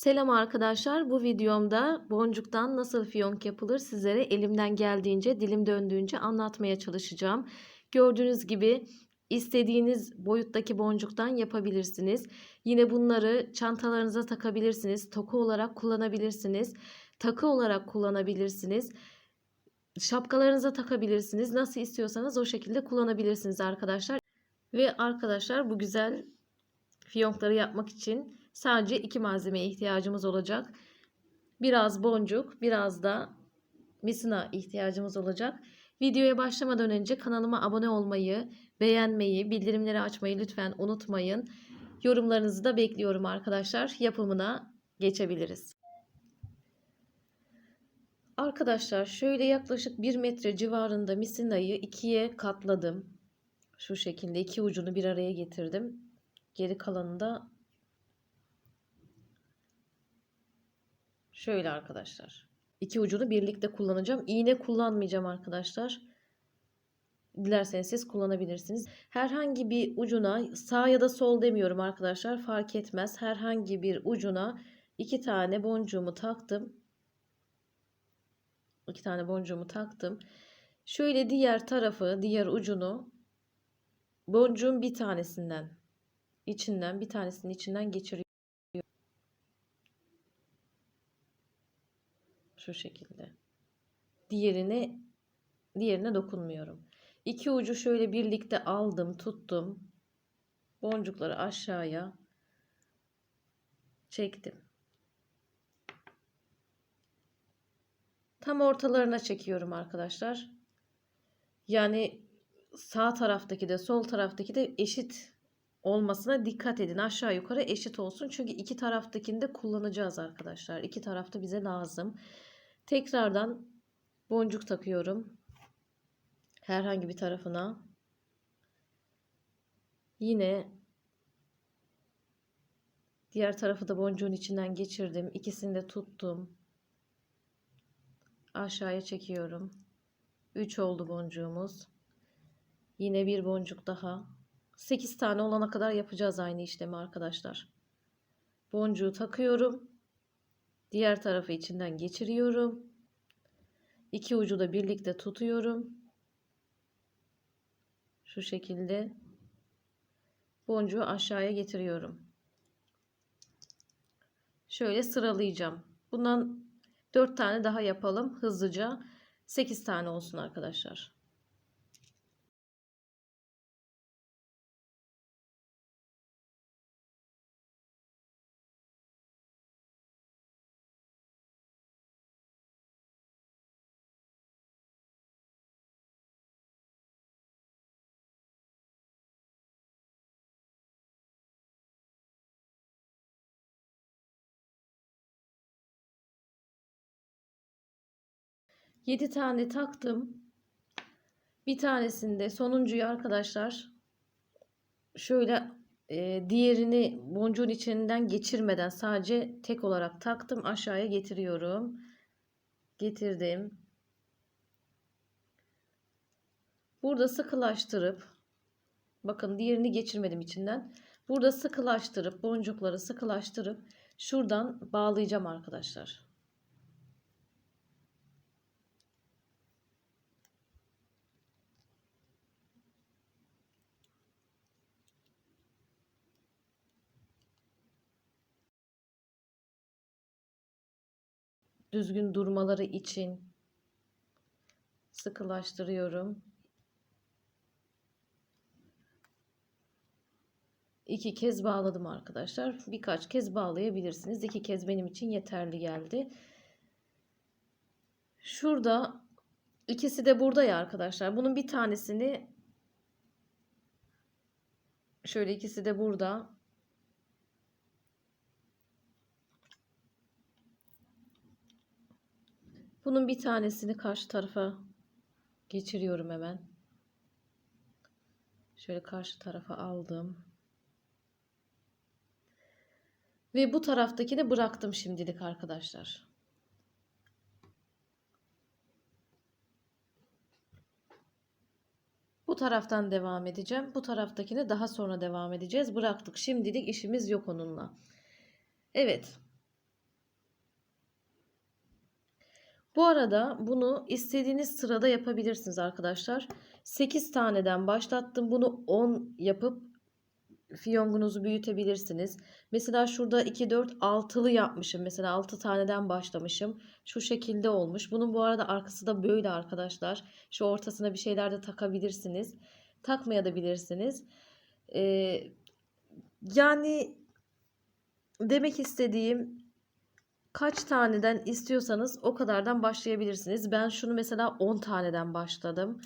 Selam arkadaşlar. Bu videomda boncuktan nasıl fiyonk yapılır sizlere elimden geldiğince, dilim döndüğünce anlatmaya çalışacağım. Gördüğünüz gibi istediğiniz boyuttaki boncuktan yapabilirsiniz. Yine bunları çantalarınıza takabilirsiniz. Toku olarak kullanabilirsiniz. Takı olarak kullanabilirsiniz. Şapkalarınıza takabilirsiniz. Nasıl istiyorsanız o şekilde kullanabilirsiniz arkadaşlar. Ve arkadaşlar bu güzel fiyonkları yapmak için sadece iki malzemeye ihtiyacımız olacak. Biraz boncuk, biraz da misina ihtiyacımız olacak. Videoya başlamadan önce kanalıma abone olmayı, beğenmeyi, bildirimleri açmayı lütfen unutmayın. Yorumlarınızı da bekliyorum arkadaşlar. Yapımına geçebiliriz. Arkadaşlar şöyle yaklaşık 1 metre civarında misinayı ikiye katladım. Şu şekilde iki ucunu bir araya getirdim. Geri kalanını da şöyle arkadaşlar. İki ucunu birlikte kullanacağım. İğne kullanmayacağım arkadaşlar. Dilerseniz siz kullanabilirsiniz. Herhangi bir ucuna sağ ya da sol demiyorum arkadaşlar. Fark etmez. Herhangi bir ucuna iki tane boncuğumu taktım. İki tane boncuğumu taktım. Şöyle diğer tarafı, diğer ucunu boncuğun bir tanesinden içinden bir tanesinin içinden geçiriyorum. Şu şekilde. Diğerine diğerine dokunmuyorum. İki ucu şöyle birlikte aldım, tuttum. Boncukları aşağıya çektim. Tam ortalarına çekiyorum arkadaşlar. Yani sağ taraftaki de sol taraftaki de eşit olmasına dikkat edin. Aşağı yukarı eşit olsun. Çünkü iki taraftakini de kullanacağız arkadaşlar. İki tarafta bize lazım. Tekrardan boncuk takıyorum. Herhangi bir tarafına. Yine diğer tarafı da boncuğun içinden geçirdim. İkisini de tuttum. Aşağıya çekiyorum. 3 oldu boncuğumuz. Yine bir boncuk daha. 8 tane olana kadar yapacağız aynı işlemi arkadaşlar. Boncuğu takıyorum. Diğer tarafı içinden geçiriyorum. İki ucu da birlikte tutuyorum. Şu şekilde boncuğu aşağıya getiriyorum. Şöyle sıralayacağım. Bundan 4 tane daha yapalım hızlıca. 8 tane olsun arkadaşlar. Yedi tane taktım. Bir tanesinde sonuncuyu arkadaşlar şöyle e, diğerini boncuğun içinden geçirmeden sadece tek olarak taktım. Aşağıya getiriyorum. Getirdim. Burada sıkılaştırıp bakın diğerini geçirmedim içinden. Burada sıkılaştırıp boncukları sıkılaştırıp şuradan bağlayacağım arkadaşlar. Düzgün durmaları için sıkılaştırıyorum. İki kez bağladım arkadaşlar. Birkaç kez bağlayabilirsiniz. İki kez benim için yeterli geldi. Şurada ikisi de burada ya arkadaşlar. Bunun bir tanesini şöyle ikisi de burada. Bunun bir tanesini karşı tarafa geçiriyorum hemen. Şöyle karşı tarafa aldım. Ve bu taraftakini bıraktım şimdilik arkadaşlar. Bu taraftan devam edeceğim. Bu taraftakini daha sonra devam edeceğiz. Bıraktık. Şimdilik işimiz yok onunla. Evet. Bu arada bunu istediğiniz sırada yapabilirsiniz arkadaşlar. 8 taneden başlattım. Bunu 10 yapıp fiyongunuzu büyütebilirsiniz. Mesela şurada 2, 4, 6'lı yapmışım. Mesela 6 taneden başlamışım. Şu şekilde olmuş. Bunun bu arada arkası da böyle arkadaşlar. Şu ortasına bir şeyler de takabilirsiniz. Takmaya da bilirsiniz. Ee, yani demek istediğim kaç taneden istiyorsanız o kadardan başlayabilirsiniz. Ben şunu mesela 10 taneden başladım.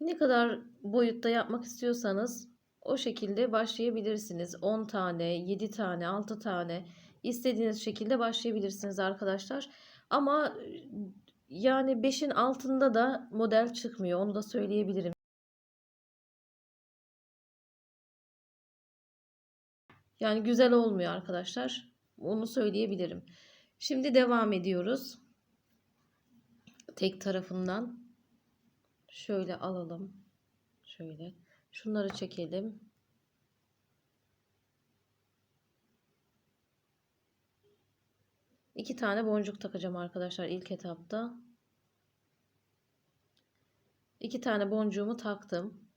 Ne kadar boyutta yapmak istiyorsanız o şekilde başlayabilirsiniz. 10 tane, 7 tane, 6 tane istediğiniz şekilde başlayabilirsiniz arkadaşlar. Ama yani 5'in altında da model çıkmıyor. Onu da söyleyebilirim. Yani güzel olmuyor arkadaşlar. Onu söyleyebilirim. Şimdi devam ediyoruz. Tek tarafından şöyle alalım. Şöyle. Şunları çekelim. İki tane boncuk takacağım arkadaşlar ilk etapta. İki tane boncuğumu taktım.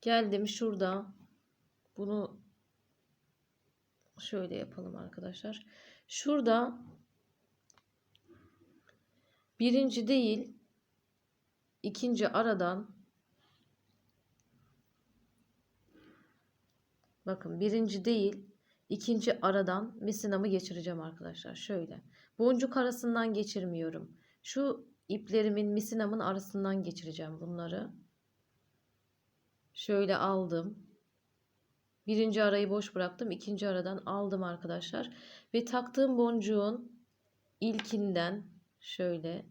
Geldim şurada. Bunu şöyle yapalım arkadaşlar. Şurada birinci değil ikinci aradan bakın birinci değil ikinci aradan misinamı geçireceğim arkadaşlar. Şöyle. Boncuk arasından geçirmiyorum. Şu iplerimin misinamın arasından geçireceğim bunları. Şöyle aldım. Birinci arayı boş bıraktım. ikinci aradan aldım arkadaşlar. Ve taktığım boncuğun ilkinden şöyle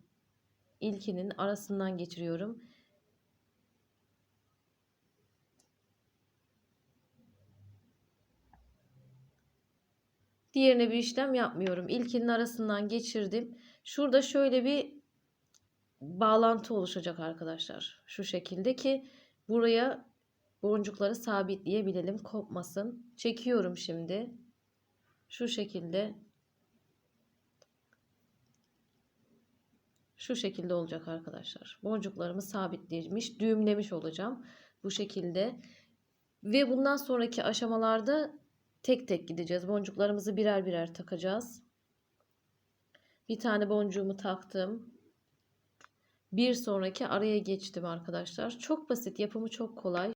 ilkinin arasından geçiriyorum. Diğerine bir işlem yapmıyorum. İlkinin arasından geçirdim. Şurada şöyle bir bağlantı oluşacak arkadaşlar. Şu şekilde ki buraya boncukları sabitleyebilelim kopmasın. Çekiyorum şimdi. Şu şekilde şu şekilde olacak arkadaşlar. Boncuklarımı sabitlemiş, düğümlemiş olacağım bu şekilde. Ve bundan sonraki aşamalarda tek tek gideceğiz. Boncuklarımızı birer birer takacağız. Bir tane boncuğumu taktım. Bir sonraki araya geçtim arkadaşlar. Çok basit, yapımı çok kolay.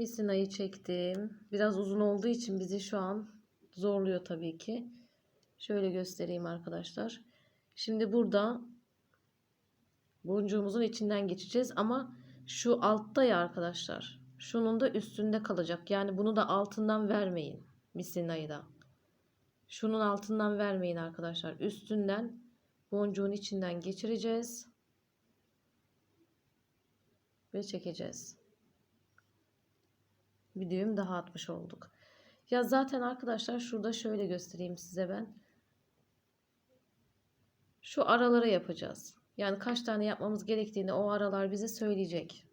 Misinayı çektim. Biraz uzun olduğu için bizi şu an zorluyor tabii ki. Şöyle göstereyim arkadaşlar. Şimdi burada boncuğumuzun içinden geçeceğiz ama şu altta ya arkadaşlar. Şunun da üstünde kalacak. Yani bunu da altından vermeyin. Misinayı da. Şunun altından vermeyin arkadaşlar. Üstünden boncuğun içinden geçireceğiz. Ve çekeceğiz bir düğüm daha atmış olduk. Ya zaten arkadaşlar şurada şöyle göstereyim size ben. Şu aralara yapacağız. Yani kaç tane yapmamız gerektiğini o aralar bize söyleyecek.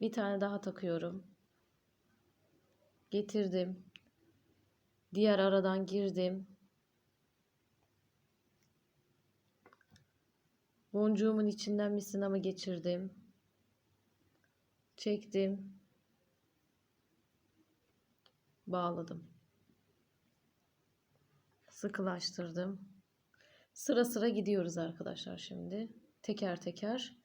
Bir tane daha takıyorum. Getirdim. Diğer aradan girdim. Boncuğumun içinden misinamı geçirdim. Çektim bağladım. Sıkılaştırdım. Sıra sıra gidiyoruz arkadaşlar şimdi. Teker teker.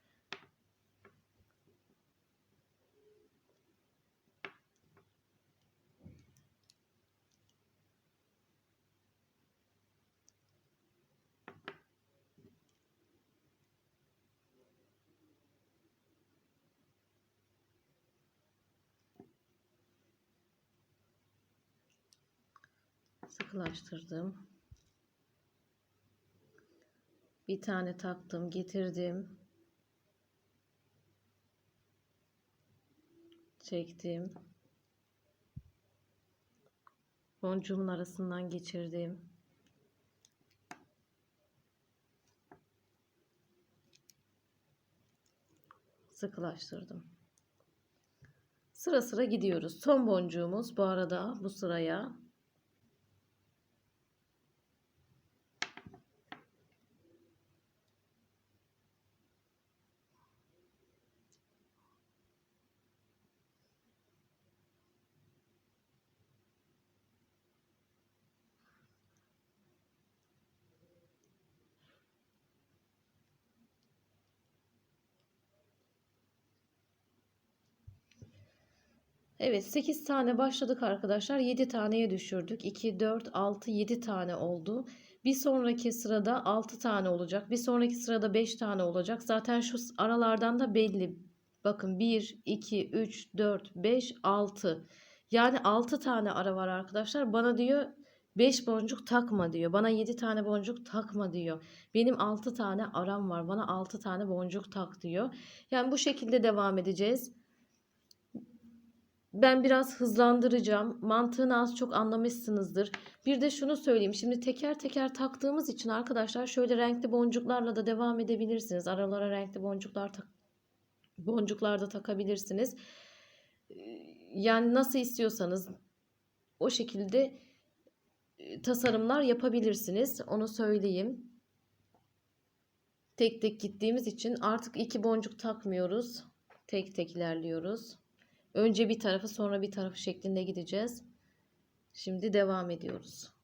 Sıkılaştırdım. Bir tane taktım, getirdim. Çektim. Boncuğumun arasından geçirdim. Sıkılaştırdım. Sıra sıra gidiyoruz. Son boncuğumuz bu arada bu sıraya. Evet 8 tane başladık arkadaşlar. 7 taneye düşürdük. 2, 4, 6, 7 tane oldu. Bir sonraki sırada 6 tane olacak. Bir sonraki sırada 5 tane olacak. Zaten şu aralardan da belli. Bakın 1, 2, 3, 4, 5, 6. Yani 6 tane ara var arkadaşlar. Bana diyor 5 boncuk takma diyor. Bana 7 tane boncuk takma diyor. Benim 6 tane aram var. Bana 6 tane boncuk tak diyor. Yani bu şekilde devam edeceğiz. Ben biraz hızlandıracağım. Mantığını az çok anlamışsınızdır. Bir de şunu söyleyeyim. Şimdi teker teker taktığımız için arkadaşlar şöyle renkli boncuklarla da devam edebilirsiniz. Aralara renkli boncuklar tak boncuklar da takabilirsiniz. Yani nasıl istiyorsanız o şekilde tasarımlar yapabilirsiniz. Onu söyleyeyim. Tek tek gittiğimiz için artık iki boncuk takmıyoruz. Tek tek ilerliyoruz. Önce bir tarafı sonra bir tarafı şeklinde gideceğiz. Şimdi devam ediyoruz.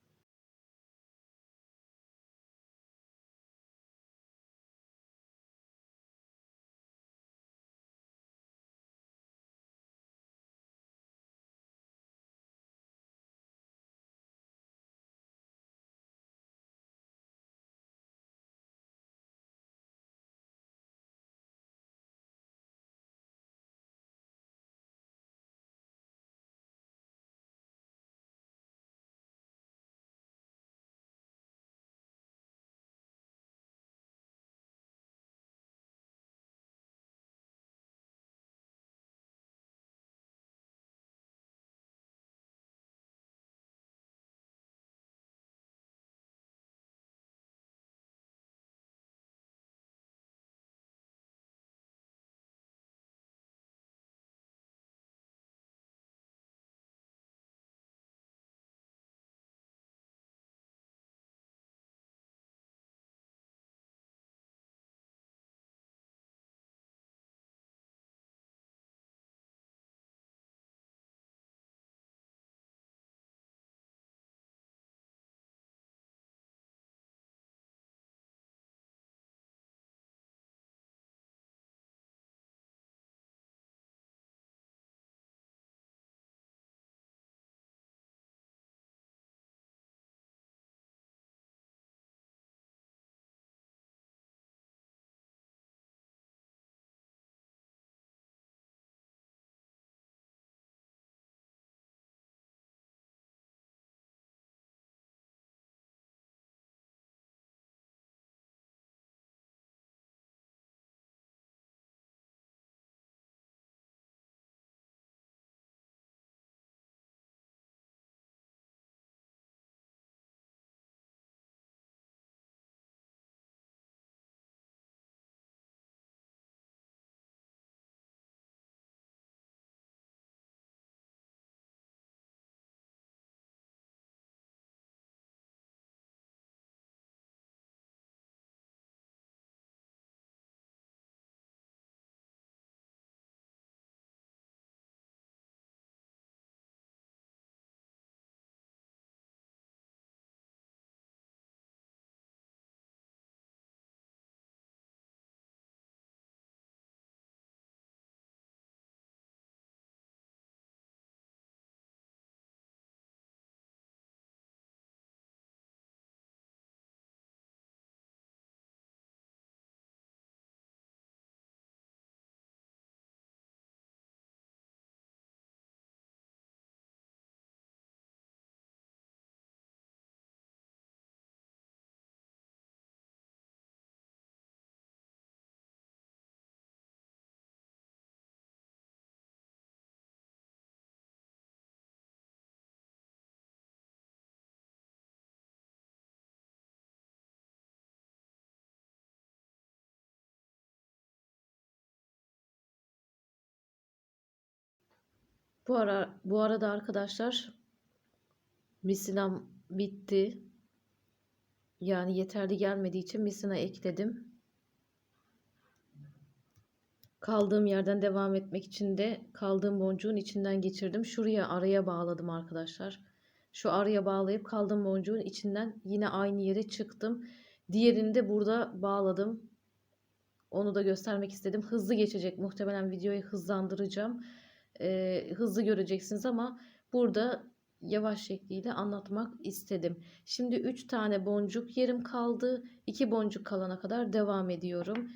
Bu ara bu arada arkadaşlar misinam bitti. Yani yeterli gelmediği için misina ekledim. Kaldığım yerden devam etmek için de kaldığım boncuğun içinden geçirdim. Şuraya araya bağladım arkadaşlar. Şu araya bağlayıp kaldığım boncuğun içinden yine aynı yere çıktım. Diğerini de burada bağladım. Onu da göstermek istedim. Hızlı geçecek. Muhtemelen videoyu hızlandıracağım. Ee, hızlı göreceksiniz ama burada yavaş şekliyle anlatmak istedim. Şimdi 3 tane boncuk yerim kaldı. 2 boncuk kalana kadar devam ediyorum.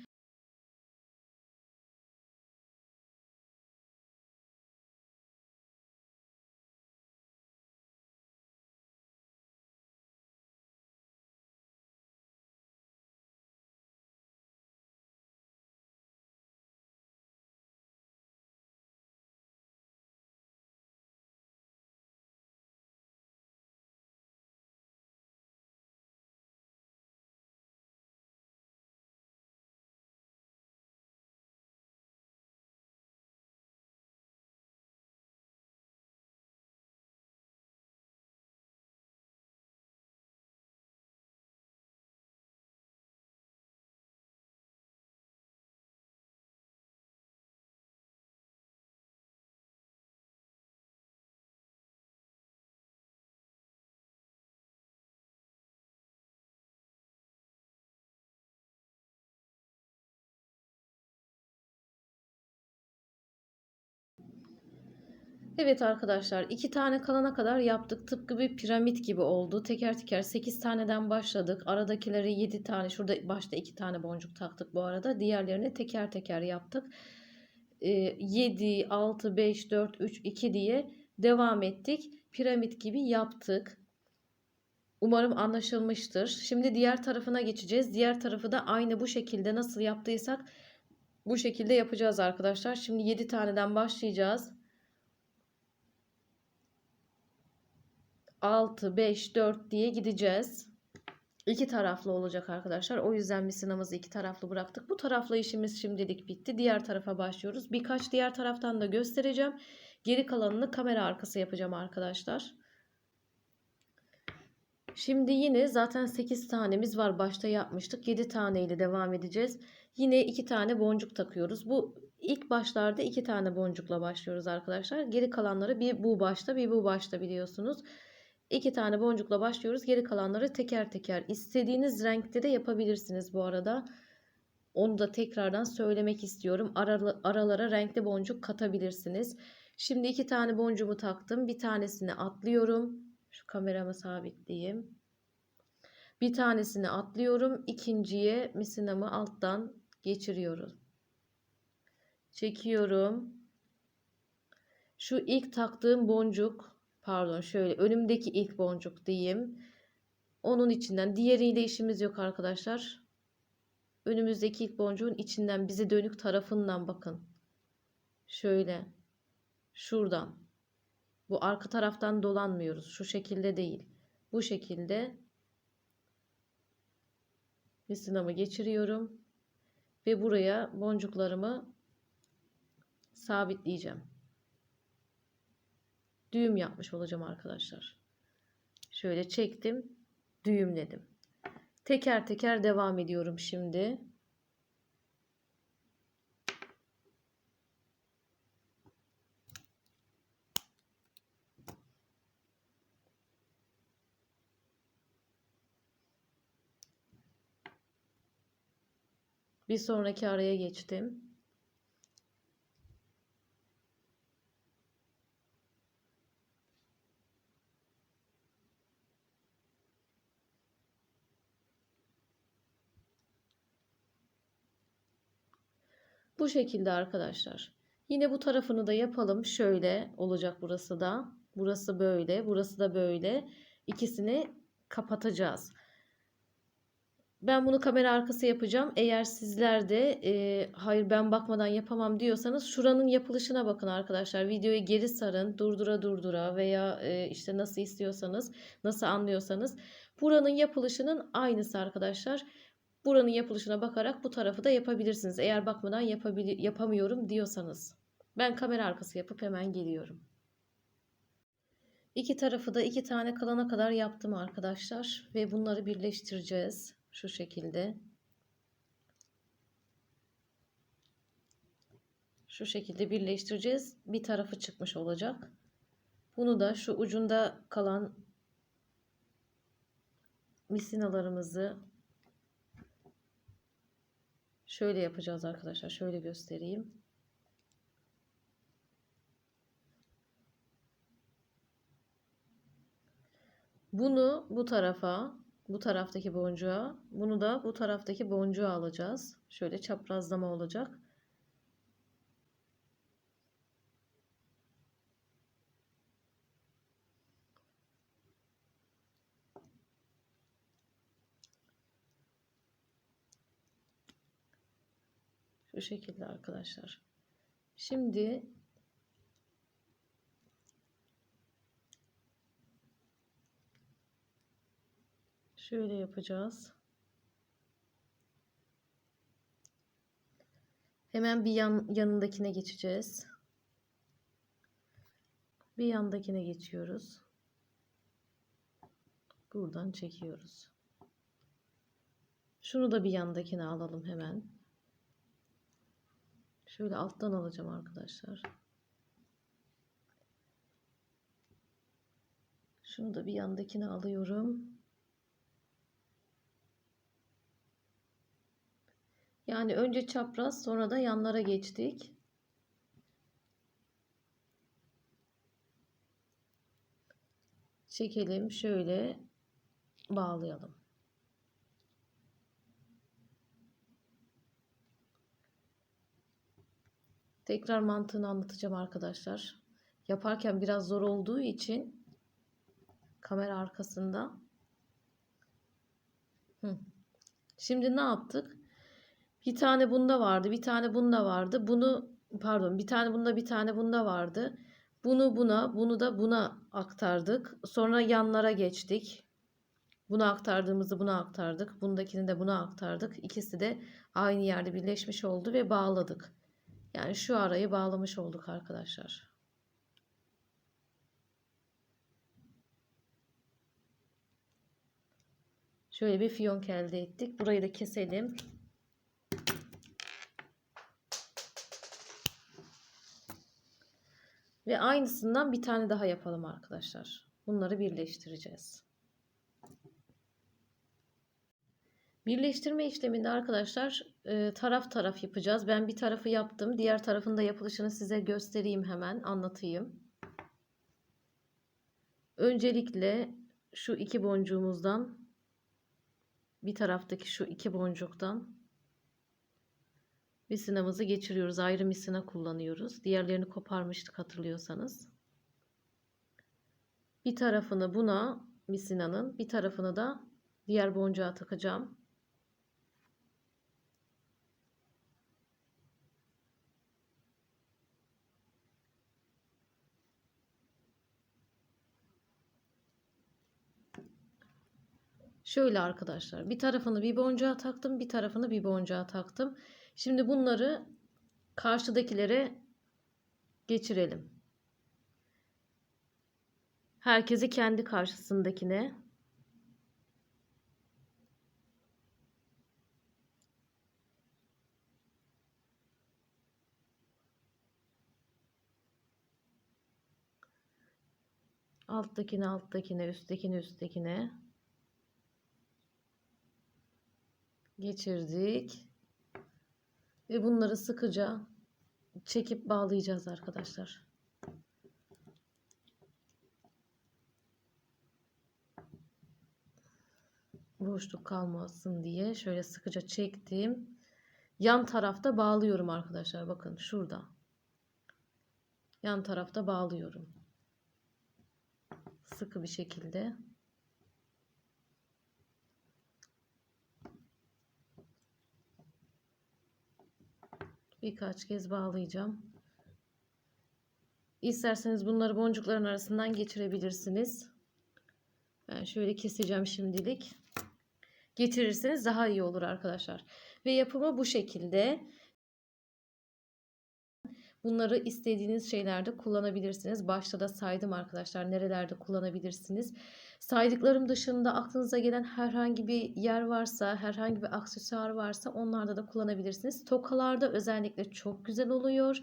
Evet arkadaşlar iki tane kalana kadar yaptık. Tıpkı bir piramit gibi oldu. Teker teker 8 taneden başladık. Aradakileri 7 tane şurada başta 2 tane boncuk taktık bu arada. Diğerlerini teker teker yaptık. Ee, 7, 6, 5, 4, 3, 2 diye devam ettik. Piramit gibi yaptık. Umarım anlaşılmıştır. Şimdi diğer tarafına geçeceğiz. Diğer tarafı da aynı bu şekilde nasıl yaptıysak bu şekilde yapacağız arkadaşlar. Şimdi 7 taneden başlayacağız. 6, 5, 4 diye gideceğiz. İki taraflı olacak arkadaşlar. O yüzden misinamızı iki taraflı bıraktık. Bu tarafla işimiz şimdilik bitti. Diğer tarafa başlıyoruz. Birkaç diğer taraftan da göstereceğim. Geri kalanını kamera arkası yapacağım arkadaşlar. Şimdi yine zaten 8 tanemiz var. Başta yapmıştık. 7 tane ile devam edeceğiz. Yine 2 tane boncuk takıyoruz. Bu ilk başlarda 2 tane boncukla başlıyoruz arkadaşlar. Geri kalanları bir bu başta bir bu başta biliyorsunuz. İki tane boncukla başlıyoruz. Geri kalanları teker teker istediğiniz renkte de yapabilirsiniz bu arada. Onu da tekrardan söylemek istiyorum. Aralara renkli boncuk katabilirsiniz. Şimdi iki tane boncuğumu taktım. Bir tanesini atlıyorum. Şu kameramı sabitleyeyim. Bir tanesini atlıyorum. İkinciye misinamı alttan geçiriyorum. Çekiyorum. Şu ilk taktığım boncuk pardon şöyle önümdeki ilk boncuk diyeyim. Onun içinden diğeriyle işimiz yok arkadaşlar. Önümüzdeki ilk boncuğun içinden bize dönük tarafından bakın. Şöyle şuradan. Bu arka taraftan dolanmıyoruz. Şu şekilde değil. Bu şekilde misinamı geçiriyorum ve buraya boncuklarımı sabitleyeceğim düğüm yapmış olacağım arkadaşlar. Şöyle çektim, düğümledim. Teker teker devam ediyorum şimdi. Bir sonraki araya geçtim. Bu şekilde arkadaşlar. Yine bu tarafını da yapalım. Şöyle olacak burası da. Burası böyle. Burası da böyle. İkisini kapatacağız. Ben bunu kamera arkası yapacağım. Eğer sizler de e, hayır ben bakmadan yapamam diyorsanız şuranın yapılışına bakın arkadaşlar. Videoyu geri sarın. Durdura durdura veya e, işte nasıl istiyorsanız, nasıl anlıyorsanız. Buranın yapılışının aynısı arkadaşlar. Buranın yapılışına bakarak bu tarafı da yapabilirsiniz. Eğer bakmadan yapamıyorum diyorsanız. Ben kamera arkası yapıp hemen geliyorum. İki tarafı da iki tane kalana kadar yaptım arkadaşlar. Ve bunları birleştireceğiz. Şu şekilde. Şu şekilde birleştireceğiz. Bir tarafı çıkmış olacak. Bunu da şu ucunda kalan misinalarımızı şöyle yapacağız arkadaşlar. Şöyle göstereyim. Bunu bu tarafa, bu taraftaki boncuğa, bunu da bu taraftaki boncuğa alacağız. Şöyle çaprazlama olacak. Şu şekilde arkadaşlar. Şimdi şöyle yapacağız. Hemen bir yan, yanındakine geçeceğiz. Bir yandakine geçiyoruz. Buradan çekiyoruz. Şunu da bir yandakine alalım hemen. Şöyle alttan alacağım arkadaşlar. Şunu da bir yandakine alıyorum. Yani önce çapraz sonra da yanlara geçtik. Çekelim şöyle bağlayalım. Tekrar mantığını anlatacağım arkadaşlar. Yaparken biraz zor olduğu için kamera arkasında. Hı. Şimdi ne yaptık? Bir tane bunda vardı, bir tane bunda vardı. Bunu pardon, bir tane bunda, bir tane bunda vardı. Bunu buna, bunu da buna aktardık. Sonra yanlara geçtik. Bunu aktardığımızı buna aktardık. Bundakini de buna aktardık. İkisi de aynı yerde birleşmiş oldu ve bağladık. Yani şu arayı bağlamış olduk arkadaşlar. Şöyle bir fiyonk elde ettik. Burayı da keselim. Ve aynısından bir tane daha yapalım arkadaşlar. Bunları birleştireceğiz. Birleştirme işleminde arkadaşlar e, taraf taraf yapacağız. Ben bir tarafı yaptım. Diğer tarafın da yapılışını size göstereyim hemen anlatayım. Öncelikle şu iki boncuğumuzdan bir taraftaki şu iki boncuktan misinamızı geçiriyoruz. Ayrı misina kullanıyoruz. Diğerlerini koparmıştık hatırlıyorsanız. Bir tarafını buna misinanın bir tarafını da diğer boncuğa takacağım. Şöyle arkadaşlar bir tarafını bir boncuğa taktım bir tarafını bir boncuğa taktım. Şimdi bunları karşıdakilere geçirelim. Herkesi kendi karşısındakine. Alttakine alttakine üsttekine üsttekine. Geçirdik. Ve bunları sıkıca çekip bağlayacağız arkadaşlar. Boşluk kalmasın diye şöyle sıkıca çektim. Yan tarafta bağlıyorum arkadaşlar. Bakın şurada. Yan tarafta bağlıyorum. Sıkı bir şekilde. Birkaç kez bağlayacağım. İsterseniz bunları boncukların arasından geçirebilirsiniz. Ben şöyle keseceğim şimdilik. Getirirseniz daha iyi olur arkadaşlar. Ve yapımı bu şekilde. Bunları istediğiniz şeylerde kullanabilirsiniz. Başta da saydım arkadaşlar nerelerde kullanabilirsiniz. Saydıklarım dışında aklınıza gelen herhangi bir yer varsa, herhangi bir aksesuar varsa onlarda da kullanabilirsiniz. Tokalarda özellikle çok güzel oluyor.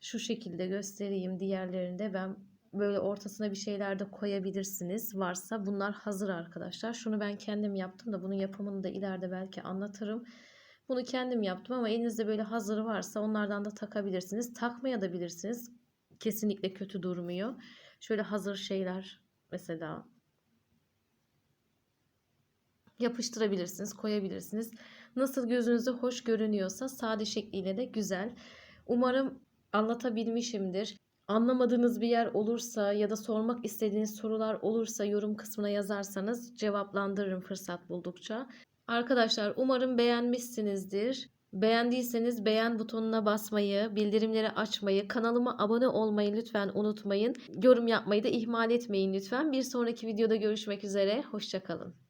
Şu şekilde göstereyim diğerlerinde ben böyle ortasına bir şeyler de koyabilirsiniz varsa bunlar hazır arkadaşlar. Şunu ben kendim yaptım da bunun yapımını da ileride belki anlatırım. Bunu kendim yaptım ama elinizde böyle hazır varsa onlardan da takabilirsiniz. Takmaya da bilirsiniz. Kesinlikle kötü durmuyor. Şöyle hazır şeyler mesela yapıştırabilirsiniz, koyabilirsiniz. Nasıl gözünüze hoş görünüyorsa sade şekliyle de güzel. Umarım anlatabilmişimdir. Anlamadığınız bir yer olursa ya da sormak istediğiniz sorular olursa yorum kısmına yazarsanız cevaplandırırım fırsat buldukça. Arkadaşlar umarım beğenmişsinizdir. Beğendiyseniz beğen butonuna basmayı, bildirimleri açmayı, kanalıma abone olmayı lütfen unutmayın. Yorum yapmayı da ihmal etmeyin lütfen. Bir sonraki videoda görüşmek üzere. Hoşçakalın.